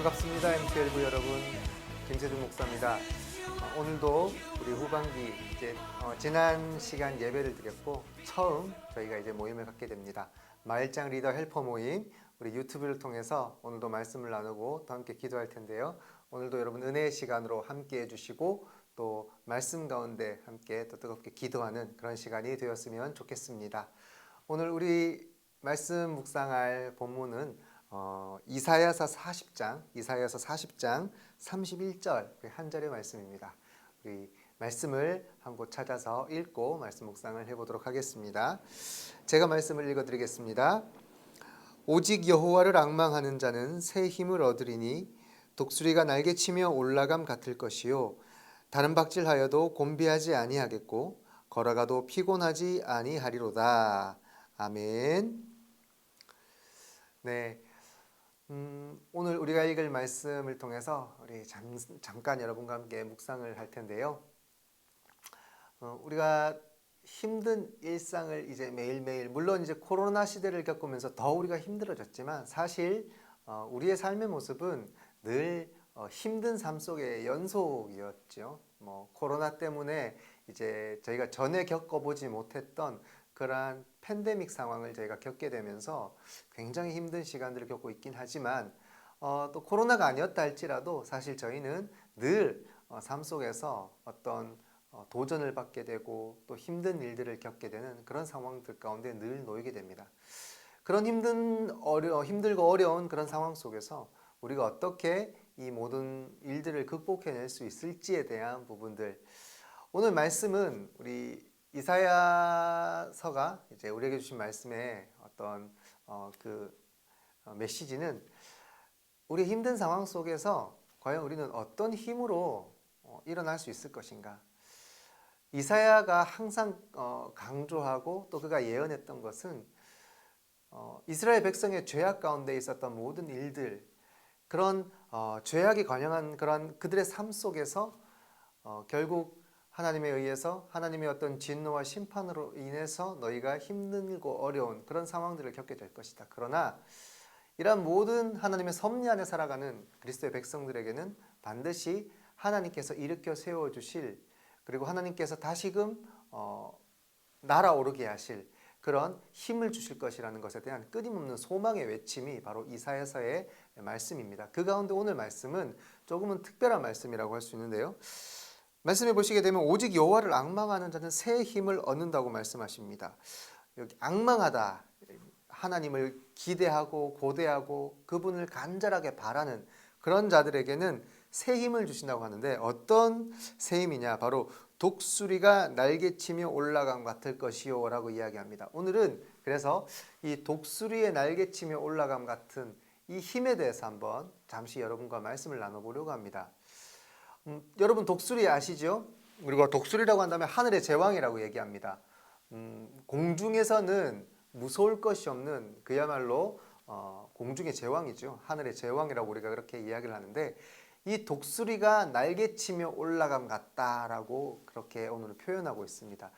반갑습니다. MTL부 여러분. 김세중 목사입니다. 어, 오늘도 우리 후반기 이제 어, 지난 시간 예배를 드렸고 처음 저희가 이제 모임을 갖게 됩니다. 마일장 리더 헬퍼 모임 우리 유튜브를 통해서 오늘도 말씀을 나누고 또 함께 기도할 텐데요. 오늘도 여러분 은혜의 시간으로 함께 해주시고 또 말씀 가운데 함께 또 뜨겁게 기도하는 그런 시간이 되었으면 좋겠습니다. 오늘 우리 말씀 묵상할 본문은 어, 이사야서 40장, 이사야서 40장 31절 그한 절의 말씀입니다. 우리 말씀을 한 곳 찾아서 읽고 말씀 묵상을 해보도록 하겠습니다. 제가 말씀을 읽어드리겠습니다. 오직 여호와를 악망하는 자는 새 힘을 얻으리니 독수리가 날개치며 올라감 같을 것이요 다른 박질하여도 곤비하지 아니하겠고 걸어가도 피곤하지 아니하리로다. 아멘. 네. 음, 오늘 우리가 읽을 말씀을 통해서 우리 잠, 잠깐 여러분과 함께 묵상을 할 텐데요. 어, 우리가 힘든 일상을 이제 매일매일 물론 이제 코로나 시대를 겪으면서 더 우리가 힘들어졌지만 사실 어, 우리의 삶의 모습은 늘 어, 힘든 삶 속의 연속이었죠. 뭐 코로나 때문에 이제 저희가 전에 겪어보지 못했던 그러한 팬데믹 상황을 저희가 겪게 되면서 굉장히 힘든 시간들을 겪고 있긴 하지만 어, 또 코로나가 아니었다 할지라도 사실 저희는 늘 어, 삶 속에서 어떤 어, 도전을 받게 되고 또 힘든 일들을 겪게 되는 그런 상황들 가운데 늘 놓이게 됩니다. 그런 힘든 어려 힘들고 어려운 그런 상황 속에서 우리가 어떻게 이 모든 일들을 극복해낼 수 있을지에 대한 부분들 오늘 말씀은 우리 이사야서가 이제 우리에게 주신 말씀의 어떤 어, 그 어, 메시지는 우리 힘든 상황 속에서 과연 우리는 어떤 힘으로 어, 일어날 수 있을 것인가? 이사야가 항상 어, 강조하고 또 그가 예언했던 것은 어, 이스라엘 백성의 죄악 가운데 있었던 모든 일들 그런 어, 죄악이 관영한 그런 그들의 삶 속에서 어, 결국 하나님에 의해서 하나님의 어떤 진노와 심판으로 인해서 너희가 힘들고 어려운 그런 상황들을 겪게 될 것이다. 그러나 이러한 모든 하나님의 섭리 안에 살아가는 그리스도의 백성들에게는 반드시 하나님께서 일으켜 세워 주실 그리고 하나님께서 다시금 어, 날아오르게 하실 그런 힘을 주실 것이라는 것에 대한 끊임없는 소망의 외침이 바로 이사야서의 말씀입니다. 그 가운데 오늘 말씀은 조금은 특별한 말씀이라고 할 수 있는데요. 말씀해 보시게 되면 오직 여호와를 악망하는 자는 새 힘을 얻는다고 말씀하십니다. 여기 악망하다 하나님을 기대하고 고대하고 그분을 간절하게 바라는 그런 자들에게는 새 힘을 주신다고 하는데 어떤 새 힘이냐 바로 독수리가 날개치며 올라감 같을 것이요라고 이야기합니다. 오늘은 그래서 이 독수리의 날개치며 올라감 같은 이 힘에 대해서 한번 잠시 여러분과 말씀을 나눠보려고 합니다. 음, 여러분 독수리 아시죠? 그리고 독수리라고 한다면 하늘의 제왕이라고 얘기합니다. 음, 공중에서는 무서울 것이 없는 그야말로 어, 공중의 제왕이죠. 하늘의 제왕이라고 우리가 그렇게 이야기를 하는데 이 독수리가 날개치며 올라감 같다라고 그렇게 오늘 표현하고 있습니다.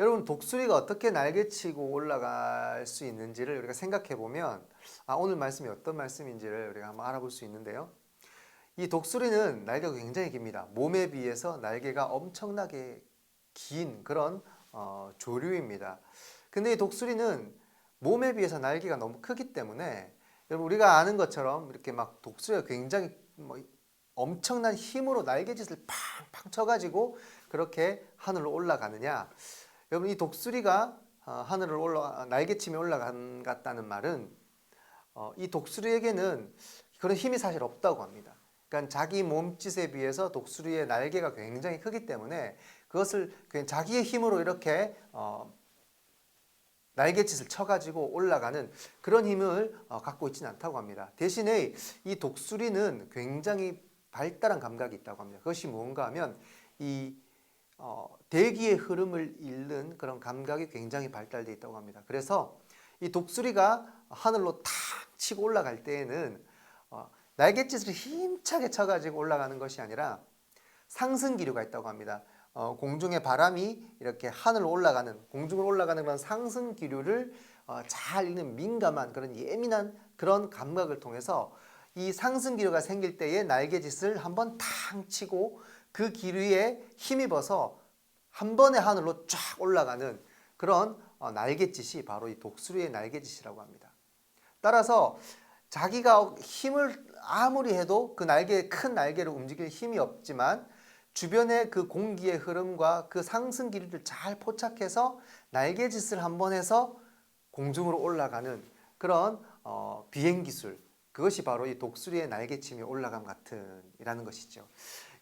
여러분 독수리가 어떻게 날개치고 올라갈 수 있는지를 우리가 생각해 보면 아, 오늘 말씀이 어떤 말씀인지를 우리가 한번 알아볼 수 있는데요. 이 독수리는 날개가 굉장히 깁니다. 몸에 비해서 날개가 엄청나게 긴 그런 어, 조류입니다. 근데 이 독수리는 몸에 비해서 날개가 너무 크기 때문에 여러분 우리가 아는 것처럼 이렇게 막 독수리가 굉장히 뭐 엄청난 힘으로 날개짓을 팡팡 쳐가지고 그렇게 하늘로 올라가느냐? 여러분 이 독수리가 어, 하늘을 올라 날개치며 올라갔다는 말은 어, 이 독수리에게는 그런 힘이 사실 없다고 합니다. 그러니까 자기 몸짓에 비해서 독수리의 날개가 굉장히 크기 때문에 그것을 자기의 힘으로 이렇게 어, 날개짓을 쳐가지고 올라가는 그런 힘을 어, 갖고 있지는 않다고 합니다. 대신에 이 독수리는 굉장히 발달한 감각이 있다고 합니다. 그것이 뭔가 하면 이 어, 대기의 흐름을 읽는 그런 감각이 굉장히 발달되어 있다고 합니다. 그래서 이 독수리가 하늘로 탁 치고 올라갈 때에는 어, 날갯짓을 힘차게 쳐가지고 올라가는 것이 아니라 상승 기류가 있다고 합니다. 어, 공중의 바람이 이렇게 하늘로 올라가는 공중으로 올라가는 그런 상승 기류를 어, 잘 읽는 민감한 그런 예민한 그런 감각을 통해서 이 상승 기류가 생길 때에 날개짓을 한번 탕 치고 그 기류에 힘입어서 한 번에 하늘로 쫙 올라가는 그런 어, 날갯짓이 바로 이 독수리의 날개짓이라고 합니다. 따라서 자기가 힘을 아무리 해도 그 날개 큰 날개를 움직일 힘이 없지만 주변의 그 공기의 흐름과 그 상승 기류를 잘 포착해서 날개짓을 한번 해서 공중으로 올라가는 그런 어, 비행 기술 그것이 바로 이 독수리의 날개침이 올라감 같은 이라는 것이죠.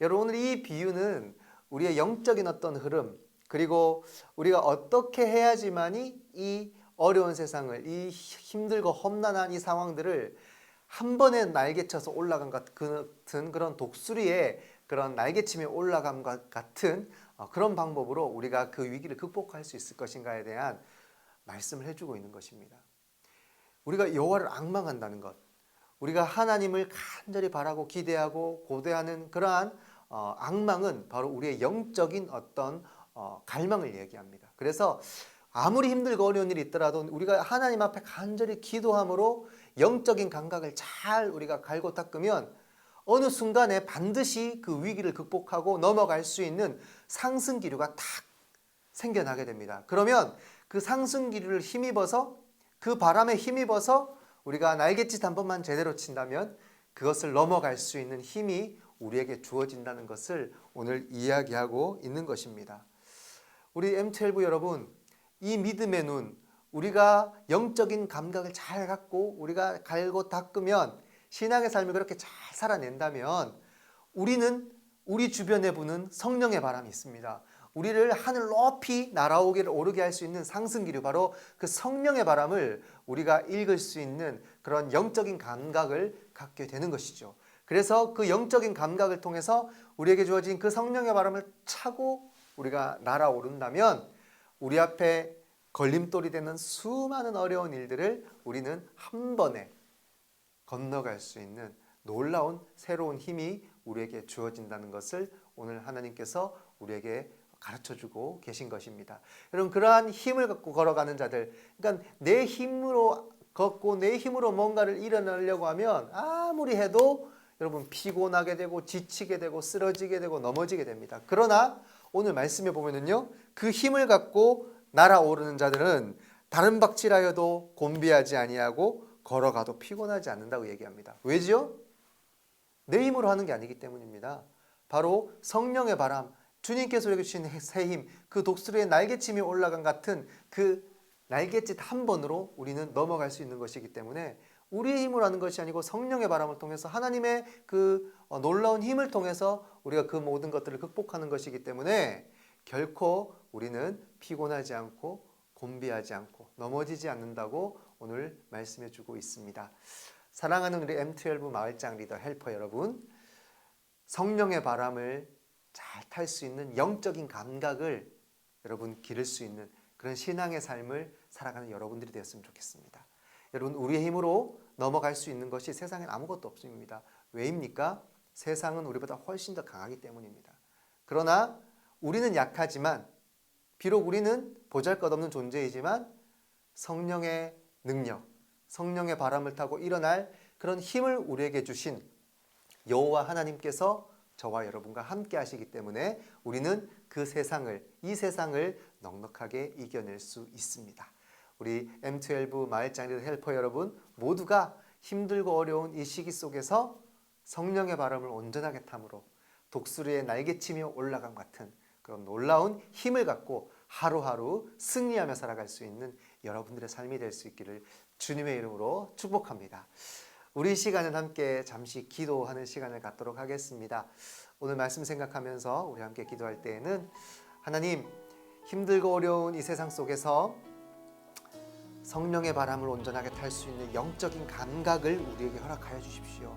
여러분 오늘 이 비유는 우리의 영적인 어떤 흐름 그리고 우리가 어떻게 해야지만이 이 어려운 세상을 이 힘들고 험난한 이 상황들을 한 번에 날개쳐서 올라간 것 같은 그런 독수리의 그런 날개침에 올라간 것 같은 어, 그런 방법으로 우리가 그 위기를 극복할 수 있을 것인가에 대한 말씀을 해주고 있는 것입니다. 우리가 여호와를 악망한다는 것, 우리가 하나님을 간절히 바라고 기대하고 고대하는 그러한 어, 악망은 바로 우리의 영적인 어떤 어, 갈망을 얘기합니다. 그래서 아무리 힘들고 어려운 일이 있더라도 우리가 하나님 앞에 간절히 기도함으로 영적인 감각을 잘 우리가 갈고 닦으면 어느 순간에 반드시 그 위기를 극복하고 넘어갈 수 있는 상승 기류가 탁 생겨나게 됩니다. 그러면 그 상승 기류를 힘입어서 그 바람에 힘입어서 우리가 날갯짓 한 번만 제대로 친다면 그것을 넘어갈 수 있는 힘이 우리에게 주어진다는 것을 오늘 이야기하고 있는 것입니다. 우리 M12 여러분, 이 믿음의 눈, 우리가 영적인 감각을 잘 갖고 우리가 갈고 닦으면 신앙의 삶을 그렇게 잘 살아낸다면 우리는 우리 주변에 부는 성령의 바람이 있습니다. 우리를 하늘 높이 날아오기를 오르게 할 수 있는 상승 기류 바로 그 성령의 바람을 우리가 읽을 수 있는 그런 영적인 감각을 갖게 되는 것이죠. 그래서 그 영적인 감각을 통해서 우리에게 주어진 그 성령의 바람을 차고 우리가 날아오른다면 우리 앞에 걸림돌이 되는 수많은 어려운 일들을 우리는 한 번에 건너갈 수 있는 놀라운 새로운 힘이 우리에게 주어진다는 것을 오늘 하나님께서 우리에게 가르쳐 주고 계신 것입니다. 여러분 그러한 힘을 갖고 걸어가는 자들 그러니까 내 힘으로 걷고 내 힘으로 뭔가를 일어나려고 하면 아무리 해도 여러분 피곤하게 되고 지치게 되고 쓰러지게 되고 넘어지게 됩니다. 그러나 오늘 말씀에 보면은요. 그 힘을 갖고 날아오르는 자들은 다른 박질하여도 곤비하지 아니하고 걸어가도 피곤하지 않는다고 얘기합니다. 왜지요? 내 힘으로 하는 게 아니기 때문입니다. 바로 성령의 바람, 주님께서 주신 새 힘, 그 독수리의 날개침이 올라간 같은 그 날갯짓 한 번으로 우리는 넘어갈 수 있는 것이기 때문에 우리의 힘으로 하는 것이 아니고 성령의 바람을 통해서 하나님의 그 어, 놀라운 힘을 통해서 우리가 그 모든 것들을 극복하는 것이기 때문에 결코 우리는 피곤하지 않고 곤비하지 않고 넘어지지 않는다고 오늘 말씀해 주고 있습니다. 사랑하는 우리 M12 마을장 리더 헬퍼 여러분, 성령의 바람을 잘 탈 수 있는 영적인 감각을 여러분 기를 수 있는 그런 신앙의 삶을 살아가는 여러분들이 되었으면 좋겠습니다. 여러분 우리의 힘으로 넘어갈 수 있는 것이 세상엔 아무것도 없습니다. 왜입니까? 세상은 우리보다 훨씬 더 강하기 때문입니다. 그러나 우리는 약하지만 비록 우리는 보잘것없는 존재이지만 성령의 능력, 성령의 바람을 타고 일어날 그런 힘을 우리에게 주신 여호와 하나님께서 저와 여러분과 함께 하시기 때문에 우리는 그 세상을 이 세상을 넉넉하게 이겨낼 수 있습니다. 우리 M12 마을장리들 헬퍼 여러분 모두가 힘들고 어려운 이 시기 속에서 성령의 바람을 온전하게 탐으로 독수리의 날개치며 올라감 같은 그런 놀라운 힘을 갖고 하루하루 승리하며 살아갈 수 있는 여러분들의 삶이 될 수 있기를 주님의 이름으로 축복합니다. 우리 시간은 함께 잠시 기도하는 시간을 갖도록 하겠습니다. 오늘 말씀 생각하면서 우리 함께 기도할 때에는 하나님 힘들고 어려운 이 세상 속에서 성령의 바람을 온전하게 탈 수 있는 영적인 감각을 우리에게 허락하여 주십시오.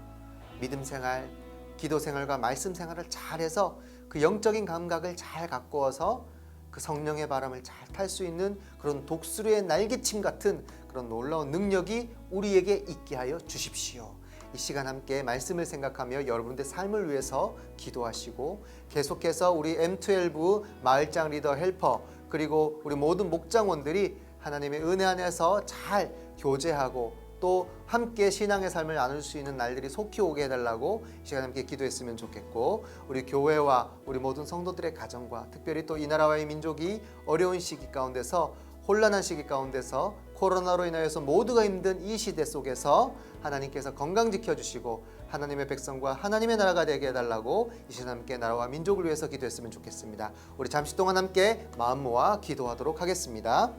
믿음 생활, 기도 생활과 말씀 생활을 잘해서 그 영적인 감각을 잘 가꾸어서 그 성령의 바람을 잘 탈 수 있는 그런 독수리의 날개침 같은 그런 놀라운 능력이 우리에게 있게 하여 주십시오. 이 시간 함께 말씀을 생각하며 여러분들의 삶을 위해서 기도하시고 계속해서 우리 M12 마을장 리더 헬퍼 그리고 우리 모든 목장원들이 하나님의 은혜 안에서 잘 교제하고 또 함께 신앙의 삶을 나눌 수 있는 날들이 속히 오게 해달라고 이 시간 함께 기도했으면 좋겠고 우리 교회와 우리 모든 성도들의 가정과 특별히 또 이 나라와의 민족이 어려운 시기 가운데서 혼란한 시기 가운데서 코로나로 인하여서 모두가 힘든 이 시대 속에서 하나님께서 건강 지켜주시고 하나님의 백성과 하나님의 나라가 되게 해달라고 이 시간 함께 나라와 민족을 위해서 기도했으면 좋겠습니다. 우리 잠시 동안 함께 마음 모아 기도하도록 하겠습니다.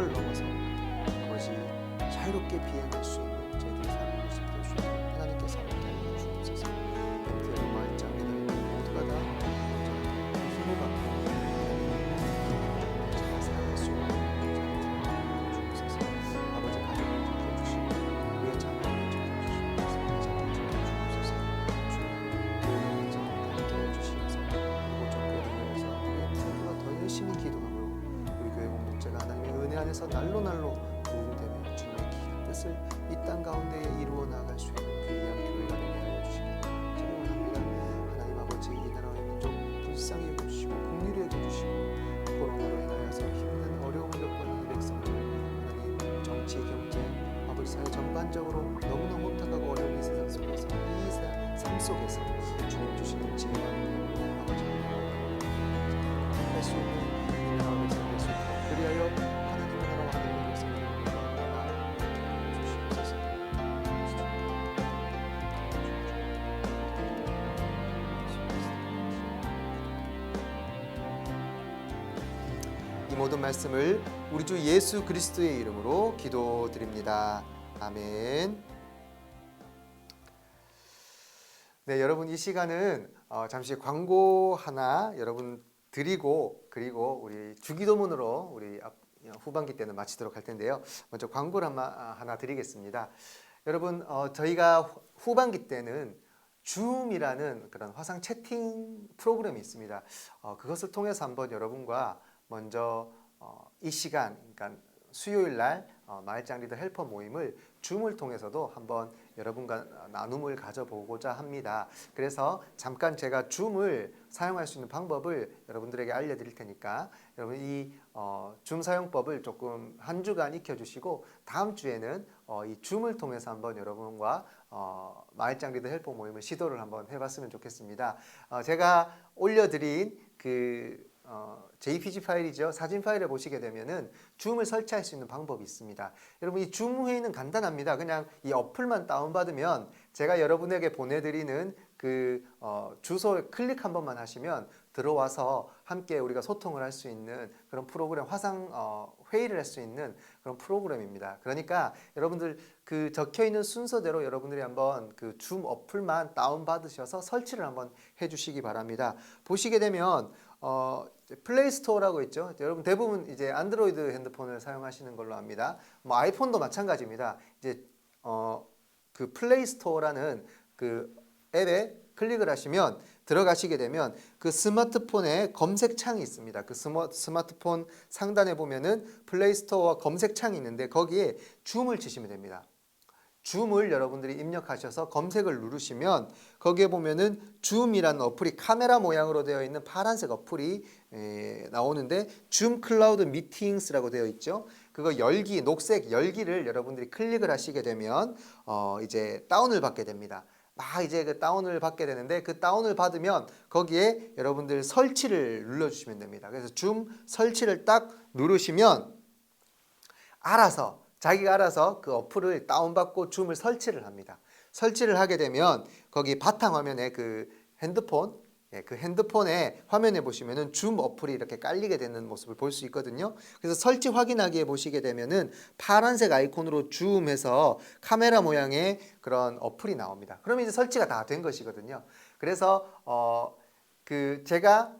훨훨 넘어서 아버지 자유롭게 비행할 수 있는 안에서 날로 날로 도움되며 주님의 귀한 뜻을 이 땅 가운데에 이루어 나갈 수 있는 귀한 교회가 되게 하여 주시길 소원합니다. 하나님 아버지 이 나라의 민족 불쌍히 여겨주시고 긍휼히 여겨주시고 코로나로 인하여서 힘든 어려움을 겪고 있는 이 백성들 하나님 정치 경제 아버지 사회 전반적으로 너무나 혼탁하고 어려운 이 세상 속에서 이 세- 삶 속에서 주님 주시는 지혜와 아버지 할수 모든 말씀을 우리 주 예수 그리스도의 이름으로 기도드립니다. 아멘. 네, 여러분 이 시간은 어, 잠시 광고 하나 여러분 드리고 그리고 우리 주기도문으로 우리 앞- 후반기 때는 마치도록 할 텐데요. 먼저 광고를 하나, 하나 드리겠습니다. 여러분 어, 저희가 후- 후반기 때는 줌이라는 그런 화상 채팅 프로그램이 있습니다. 어, 그것을 통해서 한번 여러분과 먼저 어, 이 시간, 그러니까 수요일 날 어, 마을장 리더 헬퍼 모임을 줌을 통해서도 한번 여러분과 나눔을 가져보고자 합니다. 그래서 잠깐 제가 줌을 사용할 수 있는 방법을 여러분들에게 알려드릴 테니까 여러분 이 어, 줌 사용법을 조금 한 주간 익혀주시고 다음 주에는 어, 이 줌을 통해서 한번 여러분과 어, 마을장 리더 헬퍼 모임을 시도를 한번 해봤으면 좋겠습니다. 어, 제가 올려드린 그 어, JPG 파일이죠. 사진 파일을 보시게 되면은 줌을 설치할 수 있는 방법이 있습니다. 여러분 이 줌 회의는 간단합니다. 그냥 이 어플만 다운받으면 제가 여러분에게 보내드리는 그 어, 주소에 클릭 한 번만 하시면 들어와서 함께 우리가 소통을 할 수 있는 그런 프로그램 화상 어, 회의를 할 수 있는 그런 프로그램입니다. 그러니까 여러분들 그 적혀 있는 순서대로 여러분들이 한번 그 줌 어플만 다운 받으셔서 설치를 한번 해주시기 바랍니다. 보시게 되면 어, 이제 플레이 스토어라고 있죠. 여러분 대부분 이제 안드로이드 핸드폰을 사용하시는 걸로 압니다. 뭐 아이폰도 마찬가지입니다. 이제 어, 그 플레이 스토어라는 그 앱에 클릭을 하시면 들어가시게 되면 그 스마트폰에 검색창이 있습니다. 그 스마, 스마트폰 상단에 보면은 플레이 스토어와 검색창이 있는데 거기에 줌을 치시면 됩니다. 줌을 여러분들이 입력하셔서 검색을 누르시면 거기에 보면은 줌이라는 어플이 카메라 모양으로 되어 있는 파란색 어플이 에, 나오는데 줌 클라우드 미팅스라고 되어 있죠. 그거 열기 녹색 열기를 여러분들이 클릭을 하시게 되면 어, 이제 다운을 받게 됩니다. 막 이제 그 다운을 받게 되는데 그 다운을 받으면 거기에 여러분들 설치를 눌러주시면 됩니다. 그래서 줌 설치를 딱 누르시면 알아서 자기가 알아서 그 어플을 다운받고 줌을 설치를 합니다. 설치를 하게 되면 거기 바탕 화면에 그 핸드폰 예, 그 핸드폰의 화면에 보시면은 줌 어플이 이렇게 깔리게 되는 모습을 볼 수 있거든요. 그래서 설치 확인하기에 보시게 되면은 파란색 아이콘으로 줌해서 카메라 모양의 그런 어플이 나옵니다. 그러면 이제 설치가 다 된 것이거든요. 그래서 어 그 제가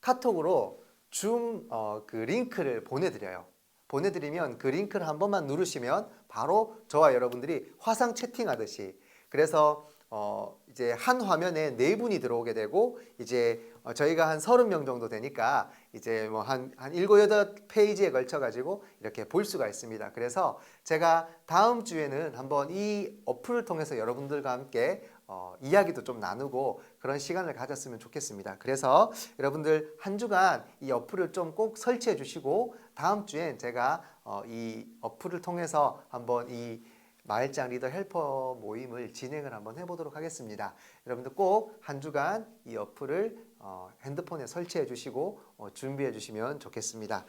카톡으로 줌 어 그 링크를 보내드려요. 보내드리면 그 링크를 한 번만 누르시면 바로 저와 여러분들이 화상 채팅하듯이 그래서 어 이제 한 화면에 네 분이 들어오게 되고 이제 어 저희가 한 서른 명 정도 되니까 이제 뭐 한한 일곱 여덟 페이지에 걸쳐 가지고 이렇게 볼 수가 있습니다. 그래서 제가 다음 주에는 한번 이 어플을 통해서 여러분들과 함께 어, 이야기도 좀 나누고 그런 시간을 가졌으면 좋겠습니다. 그래서 여러분들 한 주간 이 어플을 좀 꼭 설치해 주시고 다음 주엔 제가 어, 이 어플을 통해서 한번 이 마을장 리더 헬퍼 모임을 진행을 한번 해보도록 하겠습니다. 여러분들 꼭 한 주간 이 어플을 어, 핸드폰에 설치해 주시고 어, 준비해 주시면 좋겠습니다.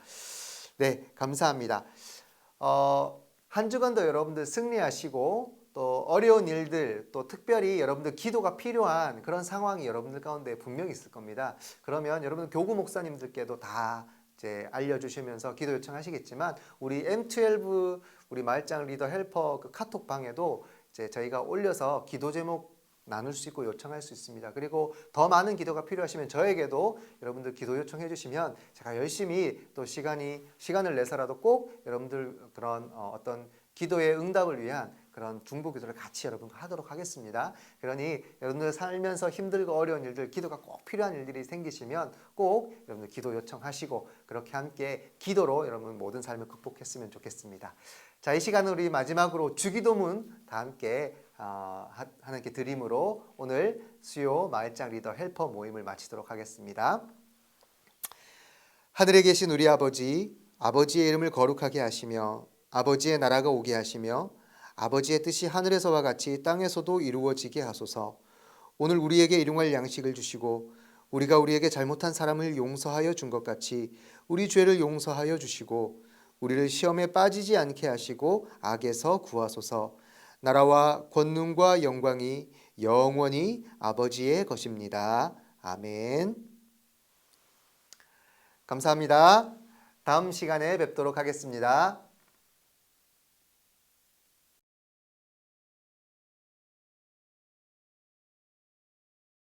네, 감사합니다. 어, 한 주간도 여러분들 승리하시고 또 어려운 일들 또 특별히 여러분들 기도가 필요한 그런 상황이 여러분들 가운데 분명히 있을 겁니다. 그러면 여러분 교구 목사님들께도 다 이제 알려주시면서 기도 요청하시겠지만 우리 M12 우리 말장 리더 헬퍼 그 카톡 방에도 이제 저희가 올려서 기도 제목 나눌 수 있고 요청할 수 있습니다. 그리고 더 많은 기도가 필요하시면 저에게도 여러분들 기도 요청해 주시면 제가 열심히 또 시간이 시간을 내서라도 꼭 여러분들 그런 어, 어떤 기도의 응답을 위한 그런 중보 기도를 같이 여러분과 하도록 하겠습니다. 그러니 여러분들 살면서 힘들고 어려운 일들, 기도가 꼭 필요한 일들이 생기시면 꼭 여러분들 기도 요청하시고 그렇게 함께 기도로 여러분 모든 삶을 극복했으면 좋겠습니다. 자, 이 시간은 우리 마지막으로 주기도문 다 함께 어, 하- 하나님께 드림으로 오늘 수요 마을장 리더 헬퍼 모임을 마치도록 하겠습니다. 하늘에 계신 우리 아버지, 아버지의 이름을 거룩하게 하시며 아버지의 나라가 오게 하시며 아버지의 뜻이 하늘에서와 같이 땅에서도 이루어지게 하소서. 오늘 우리에게 일용할 양식을 주시고 우리가 우리에게 잘못한 사람을 용서하여 준 것 같이 우리 죄를 용서하여 주시고 우리를 시험에 빠지지 않게 하시고 악에서 구하소서. 나라와 권능과 영광이 영원히 아버지의 것입니다. 아멘. 감사합니다. 다음 시간에 뵙도록 하겠습니다.